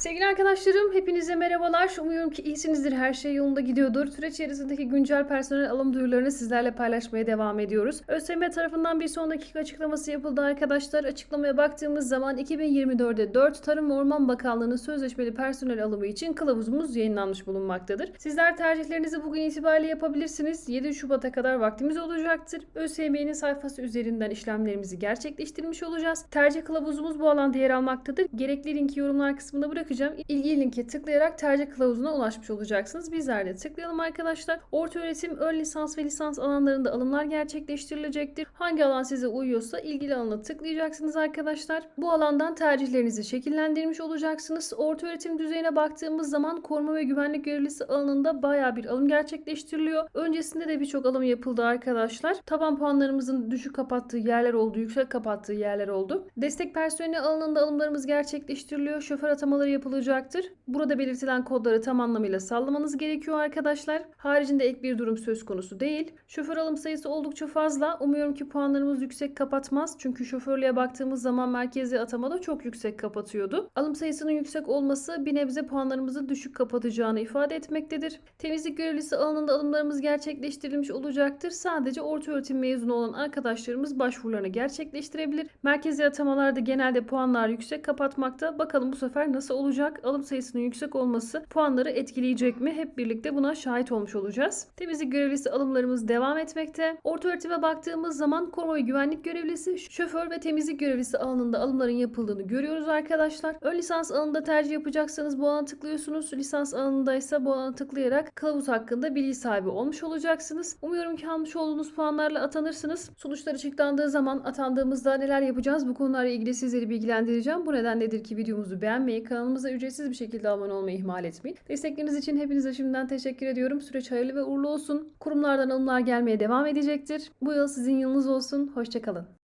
Sevgili arkadaşlarım hepinize merhabalar. Umuyorum ki iyisinizdir. Her şey yolunda gidiyordur. Süreç içerisindeki güncel personel alım duyurularını sizlerle paylaşmaya devam ediyoruz. ÖSYM tarafından bir son dakika açıklaması yapıldı arkadaşlar. Açıklamaya baktığımız zaman 2024'de 4 Tarım ve Orman Bakanlığı'nın sözleşmeli personel alımı için kılavuzumuz yayınlanmış bulunmaktadır. Sizler tercihlerinizi bugün itibariyle yapabilirsiniz. 7 Şubat'a kadar vaktimiz olacaktır. ÖSYM'nin sayfası üzerinden işlemlerimizi gerçekleştirmiş olacağız. Tercih kılavuzumuz bu alanda yer almaktadır. Gerekli linki yorumlar kısmında bırakacağım. İlgili linke tıklayarak tercih kılavuzuna ulaşmış olacaksınız. Bizler de tıklayalım arkadaşlar. Orta öğretim, ön lisans ve lisans alanlarında alımlar gerçekleştirilecektir. Hangi alan size uyuyorsa ilgili alana tıklayacaksınız arkadaşlar. Bu alandan tercihlerinizi şekillendirmiş olacaksınız. Orta öğretim düzeyine baktığımız zaman koruma ve güvenlik görevlisi alanında baya bir alım gerçekleştiriliyor. Öncesinde de birçok alım yapıldı arkadaşlar. Taban puanlarımızın düşük kapattığı yerler oldu, yüksek kapattığı yerler oldu. Destek personeli alanında alımlarımız gerçekleştiriliyor. Şoför atamaları yapılacaktır. Burada belirtilen kodları tam anlamıyla sallamanız gerekiyor arkadaşlar. Haricinde ek bir durum söz konusu değil. Şoför alım sayısı oldukça fazla. Umuyorum ki puanlarımız yüksek kapatmaz. Çünkü şoförlüğe baktığımız zaman merkezi atamada çok yüksek kapatıyordu. Alım sayısının yüksek olması bir nebze puanlarımızı düşük kapatacağını ifade etmektedir. Temizlik görevlisi alanında alımlarımız gerçekleştirilmiş olacaktır. Sadece orta öğretim mezunu olan arkadaşlarımız başvurularını gerçekleştirebilir. Merkezi atamalarda genelde puanlar yüksek kapatmakta. Bakalım bu sefer nasıl olacak? Alım sayısının yüksek olması puanları etkileyecek mi? Hep birlikte buna şahit olmuş olacağız. Temizlik görevlisi alımlarımız devam etmekte. Orta öğretime baktığımız zaman ve güvenlik görevlisi, şoför ve temizlik görevlisi alanında alımların yapıldığını görüyoruz arkadaşlar. Ön lisans alanında tercih yapacaksanız bu alana tıklıyorsunuz. Lisans alanında bu alana tıklayarak kılavuz hakkında bilgi sahibi olmuş olacaksınız. Umuyorum ki almış olduğunuz puanlarla atanırsınız. Sonuçlar açıklandığı zaman atandığımızda neler yapacağız bu konularla ilgili sizleri bilgilendireceğim. Bu nedenledir ki videomuzu beğenmeyi, kanalımıza ücretsiz bir şekilde abone olmayı ihmal etmeyin. Destekleriniz için hepinize şimdiden teşekkür ediyorum. Süreç hayırlı ve uğurlu olsun. Kurumlardan alımlar gelmeye devam edecektir. Bu yıl sizin yılınız olsun. Hoşçakalın.